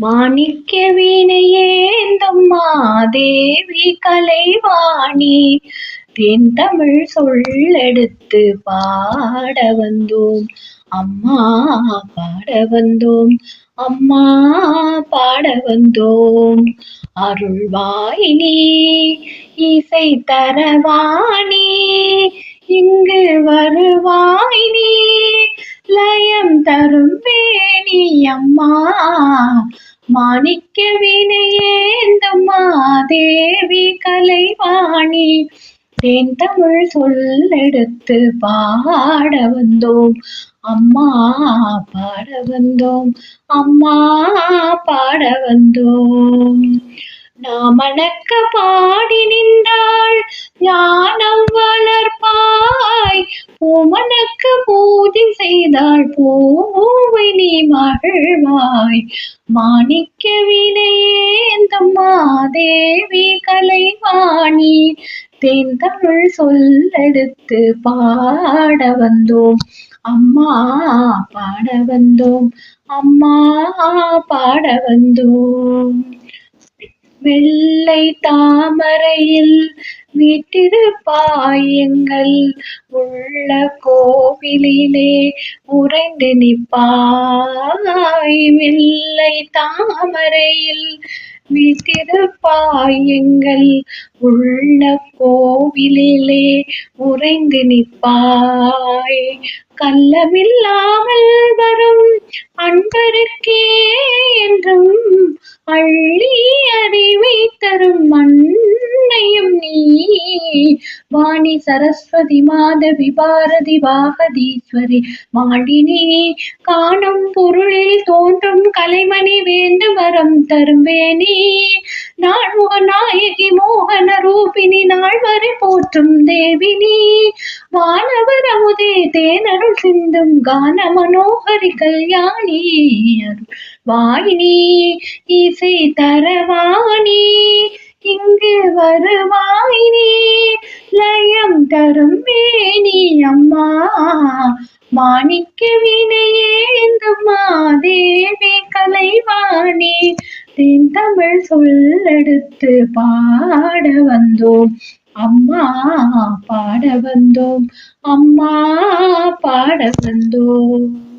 மாணிக்க வீணையேந்தும் மாதேவி கலைவாணி. தென் தமிழ் சொல்லெடுத்து பாட வந்தோம். அம்மா பாட வந்தோம். அம்மா பாட வந்தோம். அருள்வாயினி இசை தரவாணி இங்கு வருவாயினி. மாணிக்க வினையேந்தும் மாதேவி கலைவாணி. தேன் தமிழ் சொல்லெடுத்து பாட வந்தோம். அம்மா பாட வந்தோம். அம்மா பாட வந்தோம். நாமணக்க பாட செய்தாள் பூவை நீ மகிழ்வாய். மாணிக்க வினையேந்தம்மா தேவி கலைவாணி? தேன் தமிழ் சொல்லெடுத்து பாட வந்தோம். அம்மா பாட வந்தோம் அம்மா பாட வந்தோம். வெள்ளை தாமரையில் வீட்டிருப்பாயங்கள் உள்ள கோவிலிலே உறைந்து நிப்பாய். வெள்ளை தாமரையில் வீட்டிருப்பாய் உள்ள கோவிலிலே உறைந்து நிற்பாய். கள்ளமில்லாமல் வரும் அன்பருக்கே என்றும் அள்ளி அறிவை தரும் மண்ணையும் நீ. வாணி சரஸ்வதி மாதவி பாரதி வாகதீஸ்வரி மாடினி காணும் பொருளில் தோன்றும் கலைமணி வேண்டு வரம் தரும்பேனி. நாழ்முக நாயகி மோகன ரூபினி நாள்வரை போற்றும் தேவினி. வானவர் அமுதே தேனருள் சிந்தும் கான மனோகரி கல்யாணி வாயினி. இசை தரவாணி இங்கு வருவாயினி. லயம் தரும் மேனி அம்மா மாணிக்க வினையேந்து மாதேவி கலைவாணி. தேன் தமிழ் சொல்லெடுத்து பாட வந்தோம். அம்மா பாட வந்தோம். அம்மா பாட வந்தோம்.